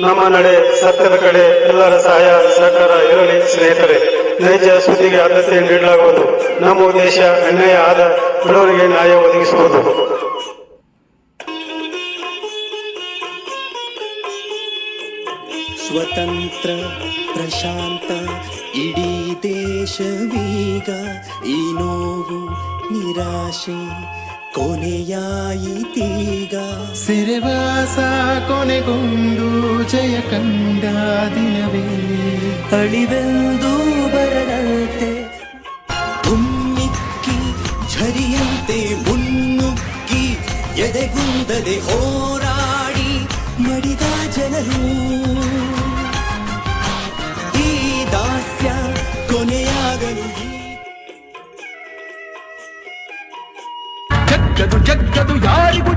ನಮ್ಮ ನಡೆ, ಸತ್ಯದ ಕಡೆ, ಎಲ್ಲರ ಸಹಾಯ, ಸಹಕಾರ ಇರಲಿ ಸ್ನೇಹಿತರೆ. ನೈಜ ಸುದ್ದಿಗೆ ಆದ್ಯತೆ ನೀಡಲಾಗುವುದು. ನಮ್ಮ ಉದ್ದೇಶ ಅನ್ಯಾಯ ಆದ ಬಡವರಿಗೆ ನ್ಯಾಯ ಒದಗಿಸುವುದು. ಸ್ವತಂತ್ರ, ಪ್ರಶಾಂತ, ಇಡೀ ದೇಶವೀಗ ಈ ನೋವು ನಿರಾಶೆ ಕೊನೆಯಾಯಿತೀಗ ಸಿರೆವಾಸ ಕೊನೆಗೊಂಡು ಜಯ ಕಂಡ ದಿನವೇ. ಅಳಿವೆಂದು ಬರದಂತೆ ಉಮ್ಮಿಕ್ಕಿ ಝರಿಯಂತೆ ಮುನ್ನುಕ್ಕಿ ಎದೆಗುಂದದೆ ಹೋರಾಡಿ ಮಡಿದ ಜನರು. ಈ ದಾಸ್ಯ ಕೊನೆಯಾಗಲು. ಜಗ್ಗದು ಜಗ್ಗದು ಯಾರಿಗೂ